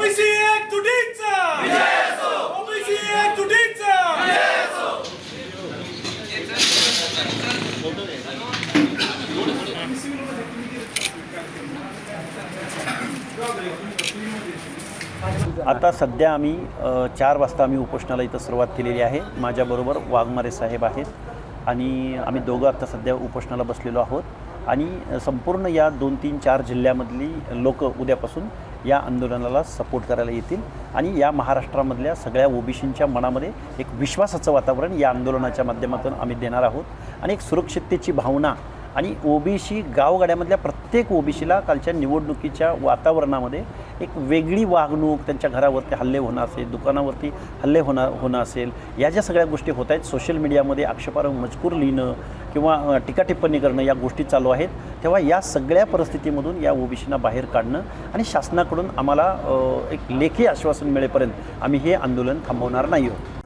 OBC एक तुटीचा. OBC एक तुटीचा. आता सध्या आम्ही अ, चार वाजता आम्ही उपोषणाला इथं सुरुवात केलेली आहे. माझ्याबरोबर वाघमारे साहेब आहेत आणि आम्ही दोघं आता सध्या उपोषणाला बसलेलो आहोत. आणि संपूर्ण या दोन तीन चार जिल्ह्यामधली लोक उद्यापासून या आंदोलनाला सपोर्ट करायला येतील. आणि या महाराष्ट्रामधल्या सगळ्या ओबीसींच्या मनामध्ये एक विश्वासाचं वातावरण या आंदोलनाच्या माध्यमातून आम्ही देणार आहोत. आणि एक सुरक्षिततेची भावना आणि ओबीसी गावगाड्यामधल्या प्रत्येक ओबीसीला कालच्या निवडणुकीच्या वातावरणामध्ये एक वेगळी वागणूक त्यांच्या घरावरती हल्ले होणं असेल दुकानावरती हल्ले होणं होणं असेल या ज्या सगळ्या गोष्टी होत आहेत सोशल मीडियामध्ये आक्षेपार्ह मजकूर लिहिणं किंवा टीकाटिप्पणी टीका टिप्पणी करणं या गोष्टी चालू आहेत. तेव्हा या सगळ्या परिस्थितीमधून या ओबीसींना बाहेर काढणं आणि शासनाकडून आम्हाला एक लेखी आश्वासन मिळेपर्यंत आम्ही हे आंदोलन थांबवणार नाही आहोत.